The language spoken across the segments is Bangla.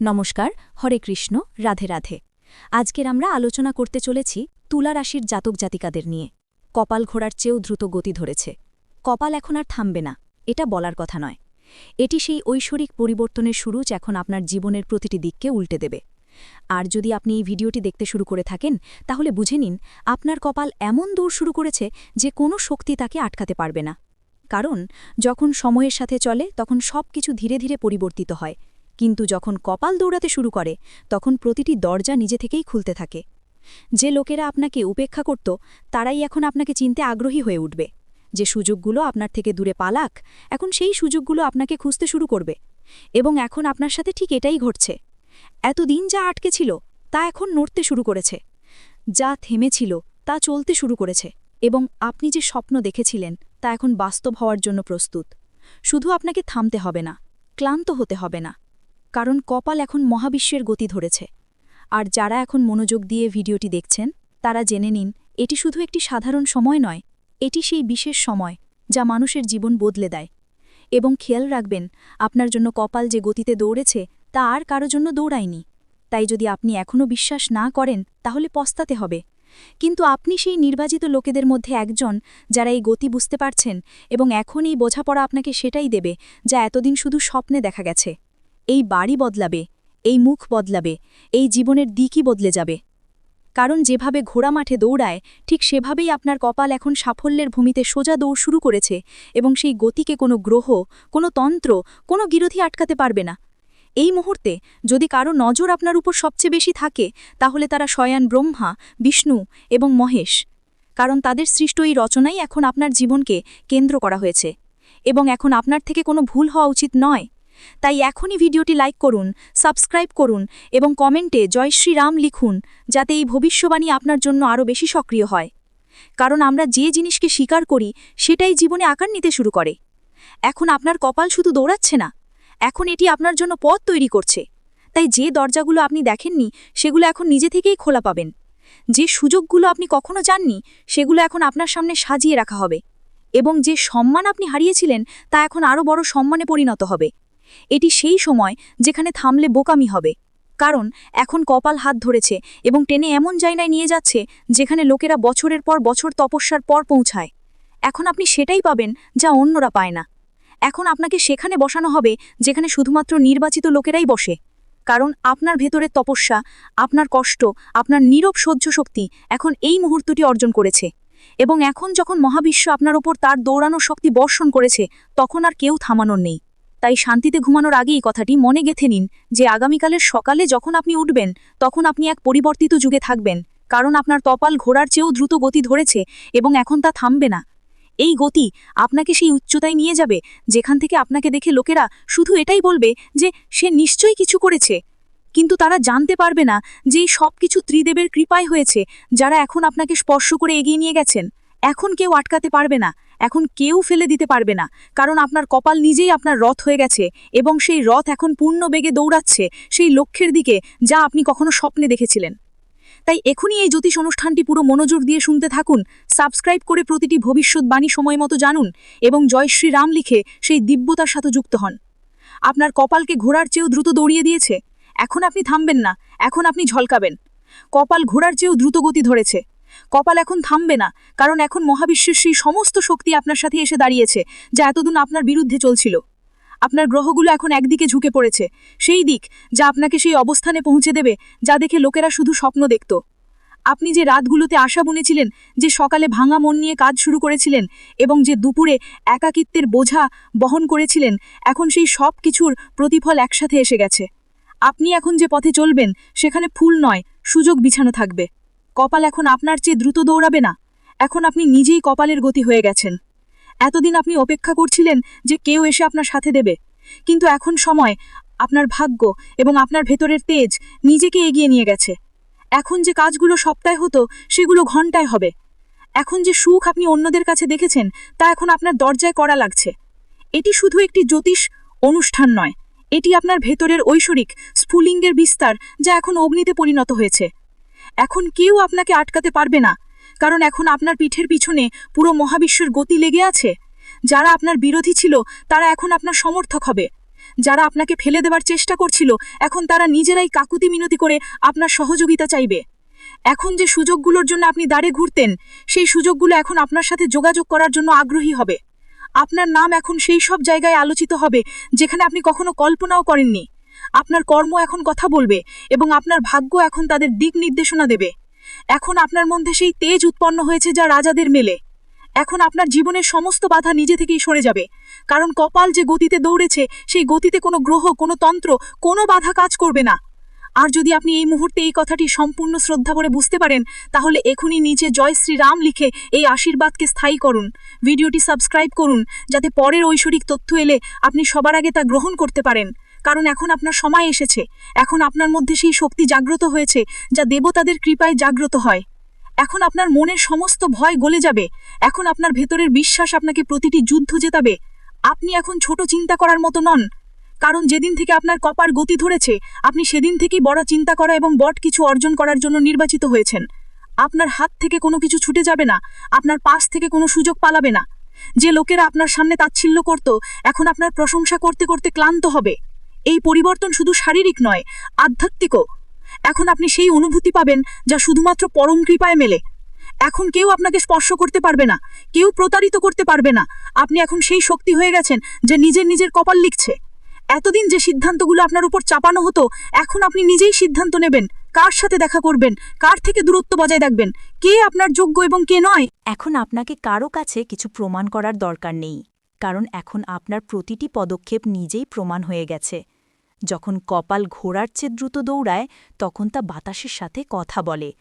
নমস্কার, হরে কৃষ্ণ, রাধে রাধে। আজকের আমরা আলোচনা করতে চলেছি তুলা রাশির জাতক জাতিকাদের নিয়ে। কপাল ঘোড়ার চেয়েও দ্রুত গতি ধরেছে। কপাল এখন আর থামবে না, এটা বলার কথা নয়। এটি সেই ঐশ্বরিক পরিবর্তনের শুরু এখন আপনার জীবনের প্রতিটি দিককে উল্টে দেবে। আর যদি আপনি এই ভিডিওটি দেখতে শুরু করে থাকেন, তাহলে বুঝে নিন, আপনার কপাল এমন দৌড় শুরু করেছে যে কোনো শক্তি তাকে আটকাতে পারবে না। কারণ, যখন সময়ের সাথে চলে, তখন সব কিছু ধীরে ধীরে পরিবর্তিত হয়। কিন্তু যখন কপাল দৌড়াতে শুরু করে, তখন প্রতিটি দরজা নিজে থেকেই খুলতে থাকে। যে লোকেরা আপনাকে উপেক্ষা করত, তারাই এখন আপনাকে চিনতে আগ্রহী হয়ে উঠবে। যে সুযোগগুলো আপনার থেকে দূরে পালাক, এখন সেই সুযোগগুলো আপনাকে খুঁজতে শুরু করবে। এবং এখন আপনার সাথে ঠিক এটাই ঘটছে। এতদিন যা আটকে ছিল, তা এখন নড়তে শুরু করেছে। যা থেমেছিল, তা চলতে শুরু করেছে। এবং আপনি যে স্বপ্ন দেখেছিলেন, তা এখন বাস্তব হওয়ার জন্য প্রস্তুত। শুধু আপনাকে থামতে হবে না, ক্লান্ত হতে হবে না। কারণ কপাল এখন মহাবিশ্বের গতি ধরেছে। আর যারা এখন মনোযোগ দিয়ে ভিডিওটি দেখছেন, তারা জেনে নিন, এটি শুধু একটি সাধারণ সময় নয়, এটি সেই বিশেষ সময় যা মানুষের জীবন বদলে দেয়। এবং খেয়াল রাখবেন, আপনার জন্য কপাল যে গতিতে দৌড়েছে, তা আর কারও জন্য দৌড়ায়নি। তাই যদি আপনি এখনও বিশ্বাস না করেন, তাহলে পস্তাতে হবে। কিন্তু আপনি সেই নির্বাচিত লোকেদের মধ্যে একজন যারা এই গতি বুঝতে পারছেন এবং এখন এই বোঝাপড়া আপনাকে সেটাই দেবে যা এতদিন শুধু স্বপ্নে দেখা গেছে। এই বাড়ি বদলাবে, এই মুখ বদলাবে, এই জীবনের দিকই বদলে যাবে। কারণ যেভাবে ঘোড়া মাঠে দৌড়ায়, ঠিক সেভাবেই আপনার কপাল এখন সাফল্যের ভূমিতে সোজা দৌড় শুরু করেছে এবং সেই গতিকে কোনো গ্রহ, কোনো তন্ত্র, কোনো বিরোধী আটকাতে পারবে না। এই মুহূর্তে যদি কারও নজর আপনার উপর সবচেয়ে বেশি থাকে, তাহলে তারা শয়ান ব্রহ্মা, বিষ্ণু এবং মহেশ। কারণ তাদের সৃষ্ট এই রচনাই এখন আপনার জীবনকে কেন্দ্র করা হয়েছে। এবং এখন আপনার থেকে কোনো ভুল হওয়া উচিত নয়। তাই এখনই ভিডিওটি লাইক করুন, সাবস্ক্রাইব করুন এবং কমেন্টে জয় শ্রীরাম লিখুন, যাতে এই ভবিষ্যবাণী আপনার জন্য আরও বেশি সক্রিয় হয়। কারণ আমরা যে জিনিসকে স্বীকার করি, সেটাই জীবনে আকার নিতে শুরু করে। এখন আপনার কপাল শুধু দৌড়াচ্ছে না, এখন এটি আপনার জন্য পথ তৈরি করছে। তাই যে দরজাগুলো আপনি দেখেননি, সেগুলো এখন নিজে থেকেই খোলা পাবেন। যে সুযোগগুলো আপনি কখনো যাননি সেগুলো এখন আপনার সামনে সাজিয়ে রাখা হবে। এবং যে সম্মান আপনি হারিয়েছিলেন, তা এখন আরও বড় সম্মানে পরিণত হবে। এটি সেই সময় যেখানে থামলে বোকামি হবে। কারণ এখন কপাল হাত ধরেছে এবং টেনে এমন জায়গায় নিয়ে যাচ্ছে যেখানে লোকেরা বছরের পর বছর তপস্যার পর পৌঁছায়। এখন আপনি সেটাই পাবেন যা অন্যরা পায় না। এখন আপনাকে সেখানে বসানো হবে যেখানে শুধুমাত্র নির্বাচিত লোকেরাই বসে। কারণ আপনার ভেতরের তপস্যা, আপনার কষ্ট, আপনার নীরব সহ্য শক্তি এখন এই মুহূর্তটি অর্জন করেছে। এবং এখন যখন মহাবিশ্ব আপনার ওপর তার দৌড়ানোর শক্তি বর্ষণ করেছে, তখন আর কেউ থামানোর নেই। তাই শান্তিতে ঘুমানোর আগেই কথাটি মনে গেথে নিন যে আগামীকালের সকালে যখন আপনি উঠবেন, তখন আপনি এক পরিবর্তিত যুগে থাকবেন, কারণ আপনার তপাল ঘোড়ার চেয়েও দ্রুত গতি ধরেছে এবং এখন তা থামবে না। এই গতি আপনাকে সেই উচ্চতায় নিয়ে যাবে, যেখান থেকে আপনাকে দেখে লোকেরা শুধু এটাই বলবে যে সে নিশ্চয়ই কিছু করেছে। কিন্তু তারা জানতে পারবে না যে এই সব কিছু ত্রিদেবের কৃপায় হয়েছে, যারা এখন আপনাকে স্পর্শ করে এগিয়ে নিয়ে গেছেন। এখন কেউ আটকাতে পারবে না। এখন কেউ ফেলে দিতে পারবে না, কারণ আপনার কপাল নিজেই আপনার রথ হয়ে গেছে এবং সেই রথ এখন পূর্ণ বেগে দৌড়াচ্ছে সেই লক্ষ্যের দিকে যা আপনি কখনো স্বপ্নে দেখেছিলেন। তাই এখনই এই জ্যোতিষ অনুষ্ঠানটি পুরো মনোযোগ দিয়ে শুনতে থাকুন, সাবস্ক্রাইব করে প্রতিটি ভবিষ্যৎবাণী সময় মতো জানুন এবং জয় শ্রীরাম লিখে সেই দিব্যতার সাথে যুক্ত হন। আপনার কপালকে ঘোড়ার চেয়েও দ্রুত দৌড়িয়ে দিয়েছে। এখন আপনি থামবেন না, এখন আপনি ঝলকাবেন। কপাল ঘোড়ার চেয়েও দ্রুত গতি ধরেছে। কপাল এখন থামবে না, কারণ এখন মহাবিশ্বের সেই সমস্ত শক্তি আপনার সাথে এসে দাঁড়িয়েছে, যা এতদিন আপনার বিরুদ্ধে চলছিল। আপনার গ্রহগুলো এখন একদিকে ঝুঁকে পড়েছে, সেই দিক যা আপনাকে সেই অবস্থানে পৌঁছে দেবে, যা দেখে লোকেরা শুধু স্বপ্ন দেখত। আপনি যে রাতগুলোতে আশা বুনেছিলেন, যে সকালে ভাঙা মন নিয়ে কাজ শুরু করেছিলেন, এবং যে দুপুরে একাকিত্বের বোঝা বহন করেছিলেন, এখন সেই সব কিছুর প্রতিফল একসাথে এসে গেছে। আপনি এখন যে পথে চলবেন, সেখানে ফুল নয়, সুযোগ বিছানো থাকবে। কপাল এখন আপনার চেয়ে দ্রুত দৌড়াবে না। এখন আপনি নিজেই কপালের গতি হয়ে গেছেন। এতদিন আপনি অপেক্ষা করছিলেন যে কেউ এসে আপনার সাথে দেবে। কিন্তু এখন সময়, আপনার ভাগ্য এবং আপনার ভেতরের তেজ নিজেকে এগিয়ে নিয়ে গেছে। এখন যে কাজগুলো সপ্তাহে হতো, সেগুলো ঘন্টায় হবে। এখন যে সুখ আপনি অন্যদের কাছে দেখেছেন, তা এখন আপনার দরজায় করা লাগছে। এটি শুধু একটি জ্যোতিষ অনুষ্ঠান নয়, এটি আপনার ভেতরের ঐশ্বরিক স্ফুলিঙ্গের বিস্তার যা এখন অগ্নিতে পরিণত হয়েছে। এখন কেউ আপনাকে আটকাতে পারবে না, কারণ এখন আপনার পিঠের পিছনে পুরো মহাবিশ্বের গতি লেগে আছে। যারা আপনার বিরোধী ছিল, তারা এখন আপনার সমর্থক হবে। যারা আপনাকে ফেলে দেবার চেষ্টা করছিল, এখন তারা নিজেরাই কাকুতি মিনতি করে আপনার সহযোগিতা চাইবে। এখন যে সুযোগগুলোর জন্য আপনি দাঁড়ে ঘুরতেন, সেই সুযোগগুলো এখন আপনার সাথে যোগাযোগ করার জন্য আগ্রহী হবে। আপনার নাম এখন সেই সব জায়গায় আলোচিত হবে, যেখানে আপনি কখনো কল্পনাও করেননি। আপনার কর্ম এখন কথা বলবে এবং আপনার ভাগ্য এখন তাদের দিক নির্দেশনা দেবে। এখন আপনার মধ্যে সেই তেজ উৎপন্ন হয়েছে যা রাজাদের মেলে। এখন আপনার জীবনের সমস্ত বাধা নিজে থেকেই সরে যাবে। কারণ কপাল যে গতিতে দৌড়েছে, সেই গতিতে কোনো গ্রহ, কোনো তন্ত্র, কোনো বাধা কাজ করবে না। আর যদি আপনি এই মুহূর্তে এই কথাটি সম্পূর্ণ শ্রদ্ধা করে বুঝতে পারেন, তাহলে এখনই নিচে জয় শ্রীরাম লিখে এই আশীর্বাদকে স্থায়ী করুন। ভিডিওটি সাবস্ক্রাইব করুন, যাতে পরের ঐশ্বরিক তথ্য এলে আপনি সবার আগে তা গ্রহণ করতে পারেন। কারণ এখন আপনার সময় এসেছে। এখন আপনার মধ্যে সেই শক্তি জাগ্রত হয়েছে, যা দেবতাদের কৃপায় জাগ্রত হয়। এখন আপনার মনের সমস্ত ভয় গলে যাবে। এখন আপনার ভেতরের বিশ্বাস আপনাকে প্রতিটি যুদ্ধ জেতাবে। আপনি এখন ছোট চিন্তা করার মতো নন। কারণ যেদিন থেকে আপনার কপার গতি ধরেছে, আপনি সেদিন থেকেই বড় চিন্তা করা এবং বট কিছু অর্জন করার জন্য নির্বাচিত হয়েছেন। আপনার হাত থেকে কোনো কিছু ছুটে যাবে না, আপনার পাশ থেকে কোনো সুযোগ পালাবে না। যে লোকেরা আপনার সামনে তাচ্ছিল্য করত, এখন আপনার প্রশংসা করতে করতে ক্লান্ত হবে। এই পরিবর্তন শুধু শারীরিক নয়, আধ্যাত্মিকও। এখন আপনি সেই অনুভূতি পাবেন যা শুধুমাত্র পরম কৃপায় মেলে। এখন কেউ আপনাকে স্পর্শ করতে পারবে না, কেউ প্রতারিত করতে পারবে না। আপনি এখন সেই শক্তি হয়ে গেছেন যে নিজের নিজের কপাল লিখছে। এতদিন যে সিদ্ধান্তগুলো আপনার উপর চাপানো হতো, এখন আপনি নিজেই সিদ্ধান্ত নেবেন, কার সাথে দেখা করবেন, কার থেকে দূরত্ব বজায় রাখবেন, কে আপনার যোগ্য এবং কে নয়। এখন আপনাকে কারও কাছে কিছু প্রমাণ করার দরকার নেই, কারণ এখন আপনার প্রতিটি পদক্ষেপ নিজেই প্রমাণ হয়ে গেছে। যখন কপাল ঘোড়ার চেয়ে দ্রুত দৌড়ায়, তখন তা বাতাসের সাথে কথা বলে।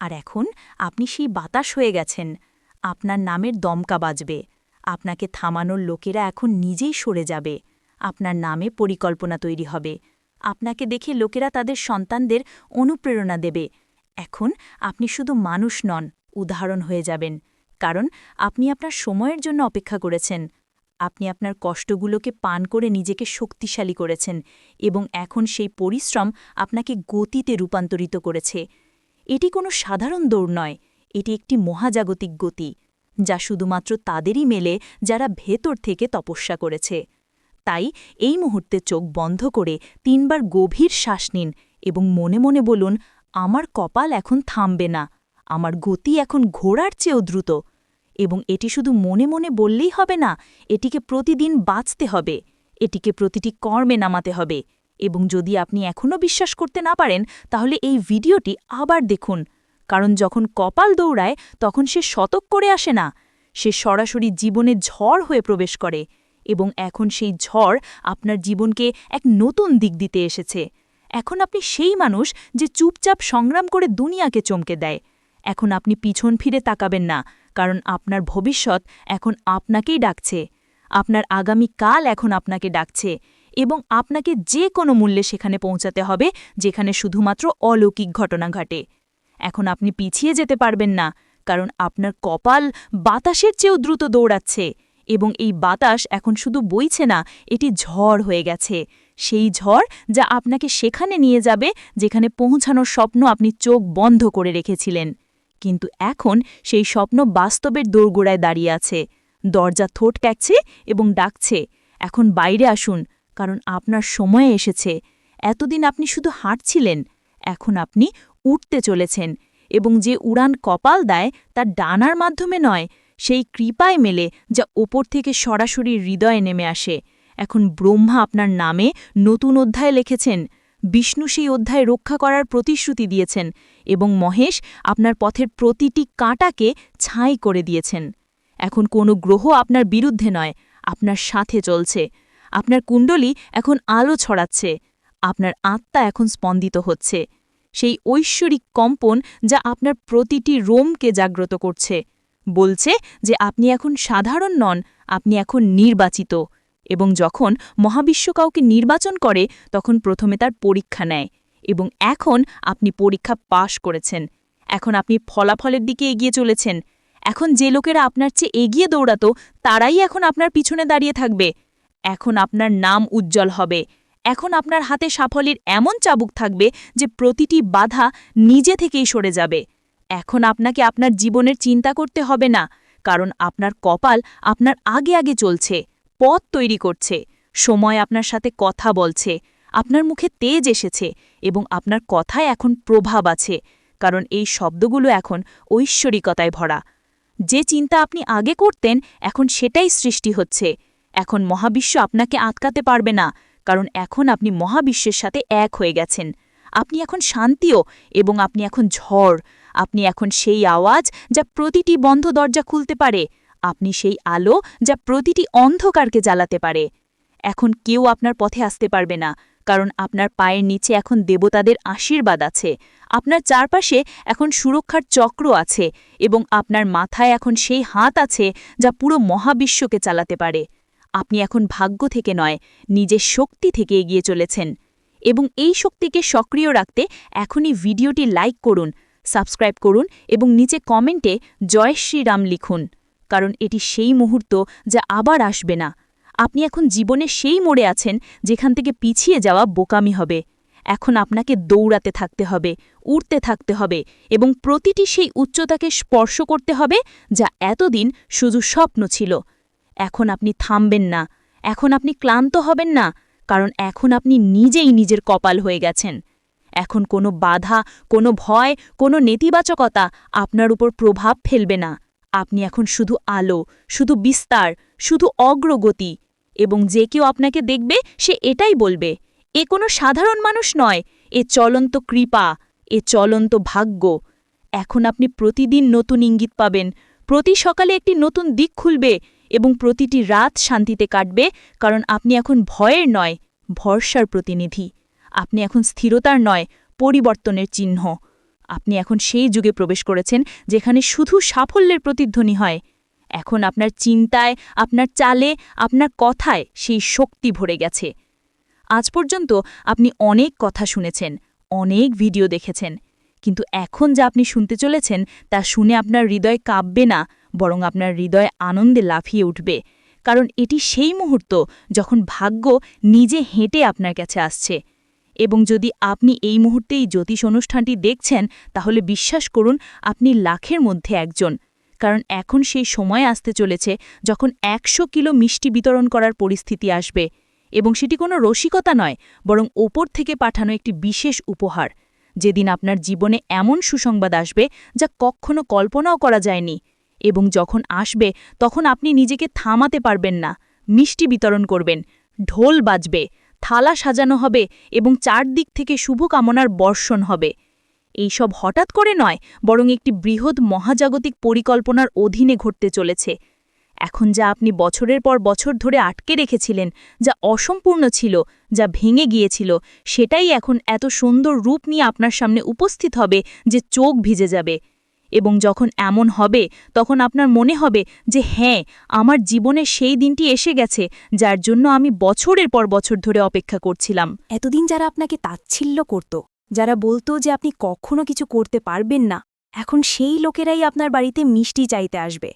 আর এখন আপনি সেই বাতাস হয়ে গেছেন। আপনার নামের দমকা বাজবে। আপনাকে থামানোর লোকেরা এখন নিজেই সরে যাবে। আপনার নামে পরিকল্পনা তৈরি হবে। আপনাকে দেখে লোকেরা তাদের সন্তানদের অনুপ্রেরণা দেবে। এখন আপনি শুধু মানুষ নন, উদাহরণ হয়ে যাবেন। কারণ আপনি আপনার সময়ের জন্য অপেক্ষা করেছেন। আপনি আপনার কষ্টগুলোকে পান করে নিজেকে শক্তিশালী করেছেন এবং এখন সেই পরিশ্রম আপনাকে গতিতে রূপান্তরিত করেছে। এটি কোনো সাধারণ দৌড় নয়, এটি একটি মহাজাগতিক গতি, যা শুধুমাত্র তাদেরই মেলে যারা ভেতর থেকে তপস্যা করেছে। তাই এই মুহূর্তে চোখ বন্ধ করে তিনবার গভীর শ্বাস নিন এবং মনে মনে বলুন, আমার কপাল এখন থামবে না, আমার গতি এখন ঘোড়ার চেয়েও দ্রুত। এবং এটি শুধু মনে মনে বললেই হবে না, এটিকে প্রতিদিন বাঁচতে হবে, এটিকে প্রতিটি কর্মে নামাতে হবে। এবং যদি আপনি এখনও বিশ্বাস করতে না পারেন, তাহলে এই ভিডিওটি আবার দেখুন। কারণ যখন কপাল দৌড়ায়, তখন সে শতক করে আসে না। সে সরাসরি জীবনে ঝড় হয়ে প্রবেশ করে এবং এখন সেই ঝড় আপনার জীবনকে এক নতুন দিক দিতে এসেছে। এখন আপনি সেই মানুষ যে চুপচাপ সংগ্রাম করে দুনিয়াকে চমকে দেয়। এখন আপনি পিছন ফিরে তাকাবেন না। কারণ আপনার ভবিষ্যৎ এখন আপনাকেই ডাকছে। আপনার আগামী কাল এখন আপনাকে ডাকছে এবং আপনাকে যে কোনো মূল্যে সেখানে পৌঁছাতে হবে, যেখানে শুধুমাত্র অলৌকিক ঘটনা ঘটে। এখন আপনি পিছিয়ে যেতে পারবেন না, কারণ আপনার কপাল বাতাসের চেয়েও দ্রুত দৌড়াচ্ছে এবং এই বাতাস এখন শুধু বইছে না, এটি ঝড় হয়ে গেছে। সেই ঝড় যা আপনাকে সেখানে নিয়ে যাবে, যেখানে পৌঁছানোর স্বপ্ন আপনি চোখ বন্ধ করে রেখেছিলেন। কিন্তু এখন সেই স্বপ্ন বাস্তবের দোরগোড়ায় দাঁড়িয়ে আছে। দরজা থোট ক্যাকছে এবং ডাকছে, এখন বাইরে আসুন, কারণ আপনার সময় এসেছে। এতদিন আপনি শুধু হাঁটছিলেন, এখন আপনি উঠতে চলেছেন এবং যে উড়ান কপাল দেয় তার ডানার মাধ্যমে নয়, সেই কৃপায় মেলে যা ওপর থেকে সরাসরি হৃদয়ে নেমে আসে। এখন ব্রহ্মা আপনার নামে নতুন অধ্যায় লিখেছেন। বিষ্ণু সেই অধ্যায় রক্ষা করার প্রতিশ্রুতি দিয়েছেন এবং মহেশ আপনার পথের প্রতিটি কাঁটাকে ছাই করে দিয়েছেন। এখন কোনো গ্রহ আপনার বিরুদ্ধে নয়, আপনার সাথে চলছে। আপনার কুণ্ডলী এখন আলো ছড়াচ্ছে, আপনার আত্মা এখন স্পন্দিত হচ্ছে। সেই ঐশ্বরিক কম্পন যা আপনার প্রতিটি রোমকে জাগ্রত করছে। বলছে যে আপনি এখন সাধারণ নন, আপনি এখন নির্বাচিত। এবং যখন মহাবিশ্ব কাউকে নির্বাচন করে, তখন প্রথমে তার পরীক্ষা নেয় এবং এখন আপনি পরীক্ষা পাশ করেছেন। এখন আপনি ফলাফলের দিকে এগিয়ে চলেছেন। এখন যে লোকেরা আপনার চেয়ে এগিয়ে দৌড়াতো, তারাই এখন আপনার পিছনে দাঁড়িয়ে থাকবে। এখন আপনার নাম উজ্জ্বল হবে। এখন আপনার হাতে সাফল্যের এমন চাবুক থাকবে যে প্রতিটি বাধা নিজে থেকেই সরে যাবে। এখন আপনাকে আপনার জীবনের চিন্তা করতে হবে না, কারণ আপনার কপাল আপনার আগে আগে চলছে। পথ তৈরি করছে। সময় আপনার সাথে কথা বলছে। আপনার মুখে তেজ এসেছে এবং আপনার কথায় এখন প্রভাব আছে। কারণ এই শব্দগুলো এখন ঐশ্বরিকতায় ভরা। যে চিন্তা আপনি আগে করতেন, এখন সেটাই সৃষ্টি হচ্ছে। এখন মহাবিশ্ব আপনাকে আটকাতে পারবে না, কারণ এখন আপনি মহাবিশ্বের সাথে এক হয়ে গেছেন। আপনি এখন শান্তিও এবং আপনি এখন ঝড়। আপনি এখন সেই আওয়াজ যা প্রতিটি বন্ধ দরজা খুলতে পারে। আপনি সেই আলো যা প্রতিটি অন্ধকারকে জ্বালাতে পারে। এখন কেউ আপনার পথে আসতে পারবে না, কারণ আপনার পায়ের নিচে এখন দেবতাদের আশীর্বাদ আছে। আপনার চারপাশে এখন সুরক্ষার চক্র আছে এবং আপনার মাথায় এখন সেই হাত আছে যা পুরো মহাবিশ্বকে চালাতে পারে। আপনি এখন ভাগ্য থেকে নয়, নিজের শক্তি থেকে এগিয়ে চলেছেন এবং এই শক্তিকে সক্রিয় রাখতে এখনই ভিডিওটি লাইক করুন, সাবস্ক্রাইব করুন এবং নিচে কমেন্টে জয় শ্রীরাম লিখুন। কারণ এটি সেই মুহূর্ত যা আবার আসবে না। আপনি এখন জীবনে সেই মোড়ে আছেন যেখান থেকে পিছিয়ে যাওয়া বোকামি হবে। এখন আপনাকে দৌড়াতে থাকতে হবে, উড়তে থাকতে হবে এবং প্রতিটি সেই উচ্চতাকে স্পর্শ করতে হবে যা এতদিন শুধু স্বপ্ন ছিল। এখন আপনি থামবেন না, এখন আপনি ক্লান্ত হবেন না, কারণ এখন আপনি নিজেই নিজের কপাল হয়ে গেছেন। এখন কোনো বাধা, কোনো ভয়, কোনো নেতিবাচকতা আপনার উপর প্রভাব ফেলবে না। আপনি এখন শুধু আলো, শুধু বিস্তার, শুধু অগ্রগতি এবং যে কেউ আপনাকে দেখবে, সে এটাই বলবে। এ কোনো সাধারণ মানুষ নয়, এ চলন্ত কৃপা, এ চলন্ত ভাগ্য। এখন আপনি প্রতিদিন নতুন ইঙ্গিত পাবেন, প্রতি সকালে একটি নতুন দিক খুলবে এবং প্রতিটি রাত শান্তিতে কাটবে কারণ আপনি এখন ভয়ের নয়, ভরসার প্রতিনিধি। আপনি এখন স্থিরতার নয়, পরিবর্তনের চিহ্ন। আপনি এখন সেই যুগে প্রবেশ করেছেন যেখানে শুধু সাফল্যের প্রতিধ্বনি হয়। এখন আপনার চিন্তায়, আপনার চালে, আপনার কথায় সেই শক্তি ভরে গেছে। আজ পর্যন্ত আপনি অনেক কথা শুনেছেন, অনেক ভিডিও দেখেছেন। কিন্তু এখন যা আপনি শুনতে চলেছেন তা শুনে আপনার হৃদয় কাঁপবে না, বরং আপনার হৃদয় আনন্দে লাফিয়ে উঠবে। কারণ এটি সেই মুহূর্ত যখন ভাগ্য নিজে হেঁটে আপনার কাছে আসছে। এবং যদি আপনি এই মুহূর্তে এই জ্যোতিষ অনুষ্ঠানটি দেখছেন, তাহলে বিশ্বাস করুন, আপনি লাখের মধ্যে একজন। কারণ এখন সেই সময় আসতে চলেছে যখন একশো কিলো মিষ্টি বিতরণ করার পরিস্থিতি আসবে। এবং সেটি কোনো রসিকতা নয়, বরং ওপর থেকে পাঠানো একটি বিশেষ উপহার। যেদিন আপনার জীবনে এমন সুসংবাদ আসবে যা কখনো কল্পনাও করা যায়নি। এবং যখন আসবে, তখন আপনি নিজেকে থামাতে পারবেন না। মিষ্টি বিতরণ করবেন। ঢোল বাজবে। থালা সাজানো হবে এবং চারদিক থেকে শুভকামনার বর্ষণ হবে। এইসব হঠাৎ করে নয়, বরং একটি বৃহৎ মহাজাগতিক পরিকল্পনার অধীনে ঘটতে চলেছে। এখন যা আপনি বছরের পর বছর ধরে আটকে রেখেছিলেন, যা অসম্পূর্ণ ছিল, যা ভেঙে গিয়েছিল, সেটাই এখন এত সুন্দর রূপ নিয়ে আপনার সামনে উপস্থিত হবে যে চোখ ভিজে যাবে। এবং যখন এমন হবে, তখন আপনার মনে হবে যে হ্যাঁ আমার জীবনে সেই দিনটি এসে গেছে, যার জন্য আমি বছরের পর বছর ধরে অপেক্ষা করছিলাম। এতদিন যারা আপনাকে তাচ্ছিল্য করত, যারা বলতো যে, আপনি কখনো কিছু করতে পারবেন না, এখন সেই লোকেরাই আপনার বাড়িতে মিষ্টি চাইতে আসবে।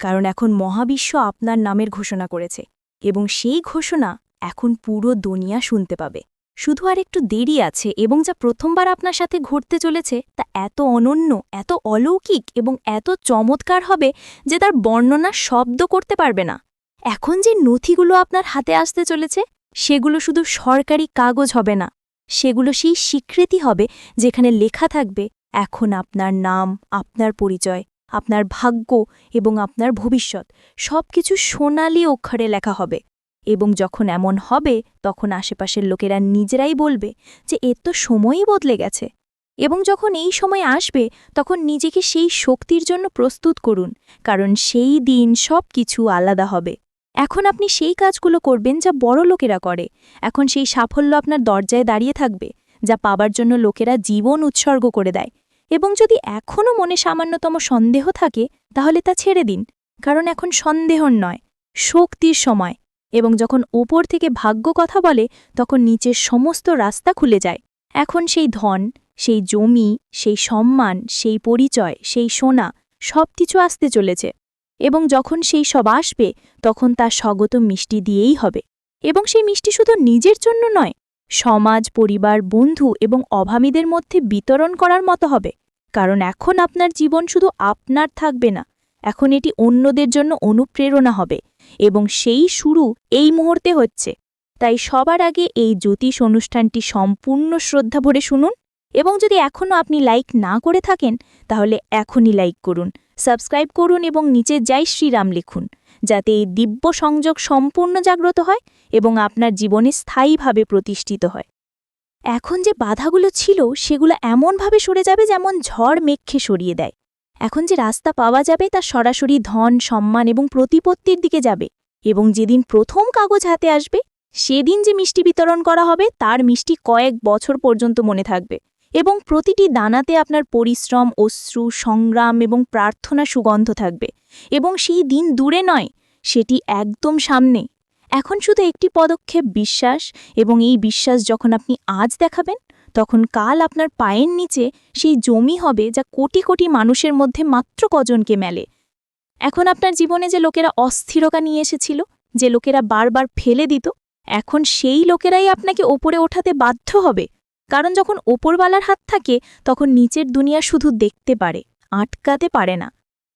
কারণ এখন মহাবিশ্ব আপনার নামের ঘোষণা করেছে এবং সেই ঘোষণা এখন পুরো দুনিয়া শুনতে পাবে। শুধু আর একটু দেরি আছে এবং যা প্রথমবার আপনার সাথে ঘটতে চলেছে তা এত অনন্য, এত অলৌকিক এবং এত চমৎকার হবে যে তার বর্ণনা শব্দ করতে পারবে না। এখন যে নথিগুলো আপনার হাতে আসতে চলেছে, সেগুলো শুধু সরকারি কাগজ হবে না, সেগুলো সেই স্বীকৃতি হবে যেখানে লেখা থাকবে, এখন আপনার নাম, আপনার পরিচয়, আপনার ভাগ্য এবং আপনার ভবিষ্যৎ, সবকিছু সোনালি অক্ষরে লেখা হবে। এবং যখন এমন হবে, তখন আশেপাশের লোকেরা নিজেরাই বলবে যে এর তো সময়ই বদলে গেছে। এবং যখন এই সময় আসবে, তখন নিজেকে সেই শক্তির জন্য প্রস্তুত করুন, কারণ সেই দিন সব কিছু আলাদা হবে। এখন আপনি সেই কাজগুলো করবেন যা বড় লোকেরা করে। এখন সেই সাফল্য আপনার দরজায় দাঁড়িয়ে থাকবে, যা পাবার জন্য লোকেরা জীবন উৎসর্গ করে দেয়। এবং যদি এখনও মনে সামান্যতম সন্দেহ থাকে, তাহলে তা ছেড়ে দিন, কারণ এখন সন্দেহর নয়, শক্তির সময়। এবং যখন ওপর থেকে ভাগ্য কথা বলে, তখন নিচের সমস্ত রাস্তা খুলে যায়। এখন সেই ধন, সেই জমি, সেই সম্মান, সেই পরিচয়, সেই সোনা সব কিছু আসতে চলেছে। এবং যখন সেই সব আসবে, তখন তা স্বগত মিষ্টি দিয়েই হবে। এবং সেই মিষ্টি শুধু নিজের জন্য নয়, সমাজ, পরিবার, বন্ধু এবং অভামীদের মধ্যে বিতরণ করার মতো হবে। কারণ এখন আপনার জীবন শুধু আপনার থাকবে না, এখন এটি অন্যদের জন্য অনুপ্রেরণা হবে। এবং সেই শুরু এই মুহূর্তে হচ্ছে। তাই সবার আগে এই জ্যোতিষ অনুষ্ঠানটি সম্পূর্ণ শ্রদ্ধা ভরে শুনুন এবং যদি এখনও আপনি লাইক না করে থাকেন, তাহলে এখনই লাইক করুন, সাবস্ক্রাইব করুন এবং নিচে যাই শ্রীরাম লিখুন, যাতে এই দিব্য সংযোগ সম্পূর্ণ জাগ্রত হয় এবং আপনার জীবনে স্থায়ীভাবে প্রতিষ্ঠিত হয়। এখন যে বাধাগুলো ছিল, সেগুলো এমনভাবে সরে যাবে যেমন ঝড় মেঘকে সরিয়ে দেয়। এখন যে রাস্তা পাওয়া যাবে তা সরাসরি ধন, সম্মান এবং প্রতিপত্তির দিকে যাবে এবং যেদিন প্রথম কাগজ হাতে আসবে, সেদিন যে মিষ্টি বিতরণ করা হবে, তার মিষ্টি কয়েক বছর পর্যন্ত মনে থাকবে এবং প্রতিটি দানাতে আপনার পরিশ্রম, অশ্রু, সংগ্রাম এবং প্রার্থনা সুগন্ধ থাকবে এবং সেই দিন দূরে নয়, সেটি একদম সামনে। এখন শুধু একটি পদক্ষেপ, বিশ্বাস এবং এই বিশ্বাস যখন আপনি আজ দেখাবেন তখন কাল আপনার পায়ের নিচে সেই জমি হবে যা কোটি কোটি মানুষের মধ্যে মাত্র কজনকে মেলে। এখন আপনার জীবনে যে লোকেরা অস্থিরতা নিয়ে এসেছিল, যে লোকেরা বারবার ফেলে দিত, এখন সেই লোকেরাই আপনাকে ওপরে ওঠাতে বাধ্য হবে। কারণ যখন ওপরওয়ালার হাত থাকে, তখন নিচের দুনিয়া শুধু দেখতে পারে, আটকাতে পারে না।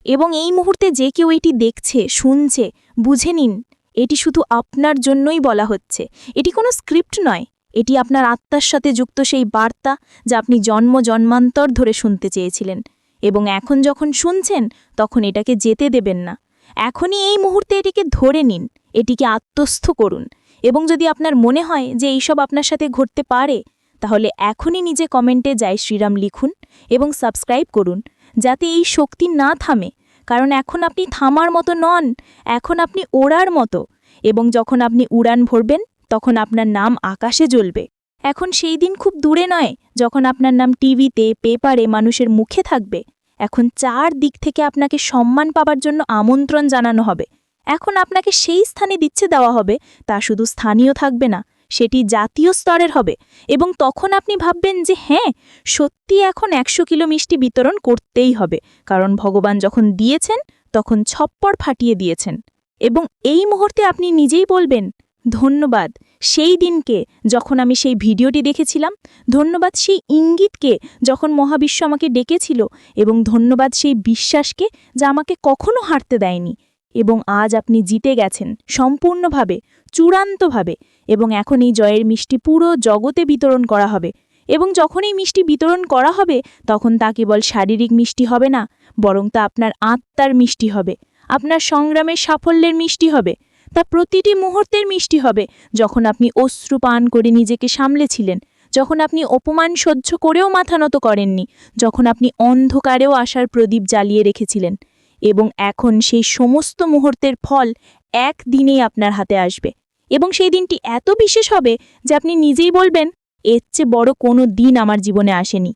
এবং এই মুহূর্তে যে কেউ এটি দেখছে, শুনছে, বুঝে নিন, এটি শুধু আপনার জন্যই বলা হচ্ছে। এটি কোনো স্ক্রিপ্ট নয় এটি আপনার আত্মার সাথে যুক্ত সেই বার্তা যা আপনি জন্ম জন্মান্তর ধরে শুনতে চেয়েছিলেন। এবং এখন যখন শুনছেন, তখন এটাকে যেতে দেবেন না। এখনই এই মুহূর্তে এটিকে ধরে নিন, এটিকে আত্মস্থ করুন। এবং যদি আপনার মনে হয় যে এইসব আপনার সাথে ঘটতে পারে, তাহলে এখনই নিজে কমেন্টে জয় শ্রীরাম লিখুন এবং সাবস্ক্রাইব করুন, যাতে এই শক্তি না থামে। কারণ এখন আপনি থামার মতো নন, এখন আপনি ওড়ার মতো। এবং যখন আপনি উড়ান ভরবেন তখন আপনার নাম আকাশে জ্বলবে। এখন সেই দিন খুব দূরে নয়, যখন আপনার নাম টিভিতে, পেপারে মানুষের মুখে থাকবে। এখন চার দিক থেকে আপনাকে সম্মান পাবার জন্য আমন্ত্রণ জানানো হবে। এখন আপনাকে সেই স্থানে দিচ্ছে দেওয়া হবে, তা শুধু স্থানীয় থাকবে না, সেটি জাতীয় স্তরের হবে। এবং তখন আপনি ভাববেন যে হ্যাঁ সত্যি এখন একশো কিলো মিষ্টি বিতরণ করতেই হবে। কারণ ভগবান যখন দিয়েছেন, তখন ছপ্পর ফাটিয়ে দিয়েছেন। এবং এই মুহূর্তে আপনি নিজেই বলবেন ধন্যবাদ। সেই দিনকে যখন আমি সেই ভিডিওটি দেখেছিলাম, ধন্যবাদ সেই ইঙ্গিতকে যখন মহাবিশ্ব আমাকে ডেকেছিল এবং ধন্যবাদ সেই বিশ্বাসকে যা আমাকে কখনো হারতে দেয়নি। এবং আজ আপনি জিতে গেছেন সম্পূর্ণভাবে, চূড়ান্তভাবে এবং এখন এই জয়ের মিষ্টি পুরো জগতে বিতরণ করা হবে। এবং যখন এই মিষ্টি বিতরণ করা হবে, তখন তা কেবল শারীরিক মিষ্টি হবে না, বরং তা আপনার আত্মার মিষ্টি হবে। আপনার সংগ্রামের সাফল্যের মিষ্টি হবে। তা প্রতিটি মুহূর্তের মিষ্টি হবে, যখন আপনি অশ্রু পান করে নিজেকে সামলেছিলেন, যখন আপনি অপমান সহ্য করেও মাথা নত করেননি, যখন আপনি অন্ধকারেও আশার প্রদীপ জ্বালিয়ে রেখেছিলেন, এবং এখন সেই সমস্ত মুহূর্তের ফল এক দিনেই আপনার হাতে আসবে। এবং সেই দিনটি এত বিশেষ হবে যে আপনি নিজেই বলবেন, এর চেয়ে বড় কোনো দিন আমার জীবনে আসেনি।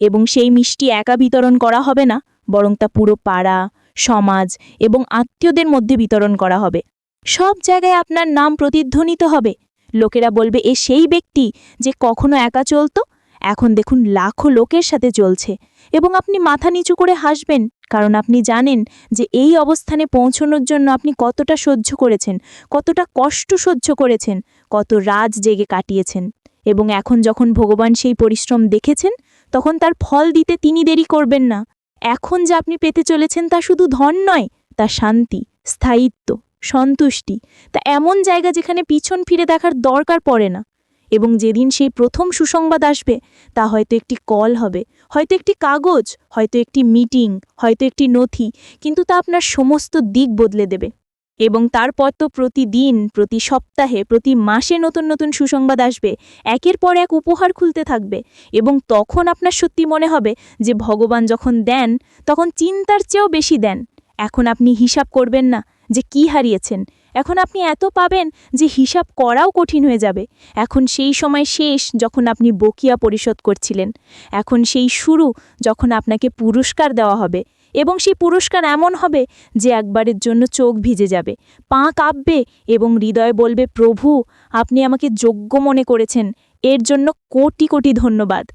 এবং সেই মিষ্টি একা বিতরণ করা হবে না, বরং তা পুরো পাড়া, সমাজ এবং আত্মীয়দের মধ্যে বিতরণ করা হবে। সব জায়গায় আপনার নাম প্রতিধ্বনিত হবে। লোকেরা বলবে, এ সেই ব্যক্তি যে কখনো একা চলতো? এখন দেখুন লাখো লোকের সাথে চলছে। এবং আপনি মাথা নিচু করে হাসবেন, কারণ আপনি জানেন যে এই অবস্থানে পৌঁছানোর জন্য আপনি কতটা সহ্য করেছেন, কতটা কষ্ট সহ্য করেছেন, কত রাজ জেগে কাটিয়েছেন। এবং এখন যখন ভগবান সেই পরিশ্রম দেখেছেন, তখন তার ফল দিতে তিনি দেরি করবেন না। এখন যা আপনি পেতে চলেছেন তা শুধু ধন নয়, তা শান্তি, স্থায়িত্ব। সন্তুষ্টি। তা এমন জায়গা যেখানে পিছন ফিরে দেখার দরকার পড়ে না। এবং যেদিন সেই প্রথম সুসংবাদ আসবে, তা হয়তো একটি কল হবে, হয়তো একটি কাগজ, হয়তো একটি মিটিং, হয়তো একটি নথি, কিন্তু তা আপনার সমস্ত দিক বদলে দেবে। এবং তারপর তো প্রতিদিন, প্রতি সপ্তাহে, প্রতি মাসে নতুন নতুন সুসংবাদ আসবে, একের পর এক উপহার খুলতে থাকবে। এবং তখন আপনার সত্যি মনে হবে যে ভগবান যখন দেন, তখন চিন্তার চেয়েও বেশি দেন। এখন আপনি হিসাব করবেন না। যে কি হারিয়েছেন। এখন আপনি এত পাবেন যে হিসাব করাও কঠিন হয়ে যাবে। এখন সেই সময় শেষ যখন আপনি বকিয়া পরিশোধ করছিলেন। এখন সেই শুরু যখন আপনাকে পুরস্কার দেওয়া হবে। এবং সেই পুরস্কার এমন হবে যে একবারের জন্য চোখ ভিজে যাবে। পা কাঁপবে এবং হৃদয় বলবে, প্রভু, আপনি আমাকে যোগ্য মনে করেছেন। এর জন্য কোটি কোটি ধন্যবাদ।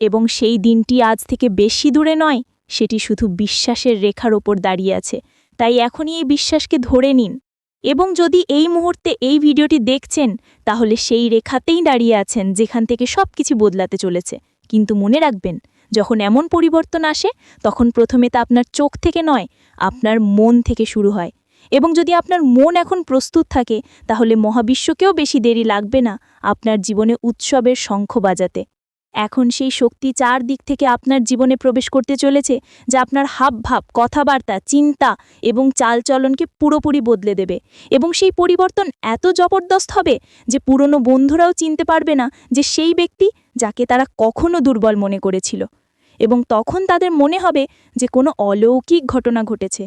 এবং সেই দিনটি আজ থেকে বেশি দূরে নয়, সেটি শুধু বিশ্বাসের রেখার ওপর দাঁড়িয়ে আছে। তাই এখনই এই বিশ্বাসকে ধরে নিন। এবং যদি এই মুহূর্তে এই ভিডিওটি দেখছেন, তাহলে সেই রেখাতেই দাঁড়িয়ে আছেন যেখান থেকে সব কিছু বদলাতে চলেছে। কিন্তু মনে রাখবেন, যখন এমন পরিবর্তন আসে, তখন প্রথমে তা আপনার চোখ থেকে নয়, আপনার মন থেকে শুরু হয়। এবং যদি আপনার মন এখন প্রস্তুত থাকে, তাহলে মহাবিশ্বকেও বেশি দেরি লাগবে না আপনার জীবনে উৎসবের শঙ্খ বাজাতে। এখন সেই শক্তি চারদিক থেকে আপনার জীবনে প্রবেশ করতে চলেছে, যা আপনার হাবভাব, কথাবার্তা, চিন্তা এবং চালচলনকে পুরোপুরি বদলে দেবে। এবং সেই পরিবর্তন এত জবরদস্ত হবে যে পুরনো বন্ধুরাও চিনতে পারবে না যে সেই ব্যক্তি যাকে তারা কখনো দুর্বল মনে করেছিল। এবং তখন তাদের মনে হবে যে কোনো অলৌকিক ঘটনা ঘটেছে।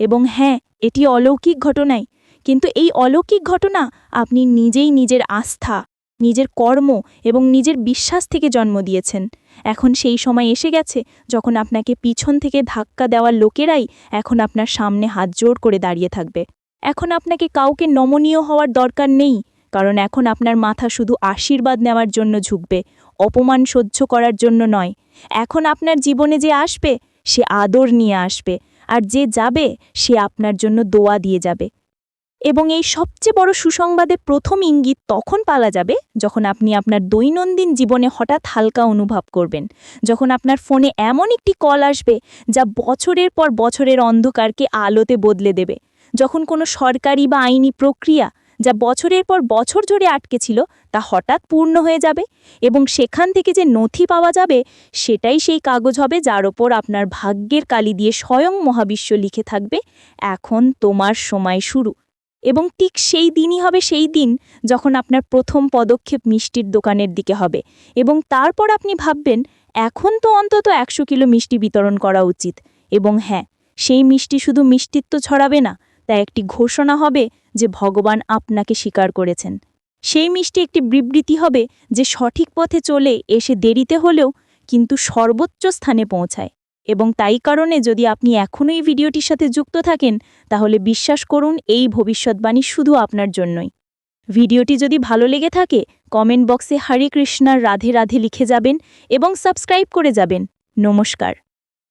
এবং হ্যাঁ এটি অলৌকিক ঘটনাই, কিন্তু এই অলৌকিক ঘটনা আপনি নিজেই নিজের আস্থা নিজের কর্ম এবং নিজের বিশ্বাস থেকে জন্ম দিয়েছেন। এখন সেই সময় এসে গেছে যখন আপনাকে পিছন থেকে ধাক্কা দেওয়ার লোকেরাই এখন আপনার সামনে হাত জোড় করে দাঁড়িয়ে থাকবে। এখন আপনাকে কাউকে নমনীয় হওয়ার দরকার নেই, কারণ এখন আপনার মাথা শুধু আশীর্বাদ নেওয়ার জন্য ঝুঁকবে, অপমান সহ্য করার জন্য নয়। এখন আপনার জীবনে যে আসবে, সে আদর নিয়ে আসবে, আর যে যাবে, সে আপনার জন্য দোয়া দিয়ে যাবে। এবং এই সবচেয়ে বড় সুসংবাদে প্রথম ইঙ্গিত তখন পালা যাবে যখন আপনি আপনার দৈনন্দিন জীবনে হঠাৎ হালকা অনুভব করবেন। যখন আপনার ফোনে এমন একটি কল আসবে যা বছরের পর বছরের অন্ধকারকে আলোতে বদলে দেবে। যখন কোনো সরকারি বা আইনি প্রক্রিয়া যা বছরের পর বছর ধরে আটকে ছিল তা হঠাৎ পূর্ণ হয়ে যাবে এবং সেখান থেকে যে নথি পাওয়া যাবে সেটাই সেই কাগজ হবে যার ওপর আপনার ভাগ্যের কালি দিয়ে স্বয়ং মহাবিশ্ব লিখে থাকবে, এখন তোমার সময় শুরু। এবং ঠিক সেই দিনই হবে সেই দিন যখন আপনার প্রথম পদক্ষেপ মিষ্টির দোকানের দিকে হবে। এবং তারপর আপনি ভাববেন, এখন তো অন্তত একশো কিলো মিষ্টি বিতরণ করা উচিত। এবং হ্যাঁ সেই মিষ্টি শুধু মিষ্টিত্ব ছড়াবে না তা একটি ঘোষণা হবে যে ভগবান আপনাকে স্বীকার করেছেন। সেই মিষ্টি একটি বিবৃতি হবে যে সঠিক পথে চলে এসে দেরিতে হলেও কিন্তু সর্বোচ্চ স্থানে পৌঁছায়। এবং তাই কারণে যদি আপনি এখনও এই ভিডিওটির সাথে যুক্ত থাকেন, তাহলে বিশ্বাস করুন এই ভবিষ্যৎবাণী শুধু আপনার জন্যই। ভিডিওটি যদি ভালো লেগে থাকে, কমেন্ট বক্সে হরে কৃষ্ণার রাধে রাধে লিখে যাবেন এবং সাবস্ক্রাইব করে যাবেন। নমস্কার।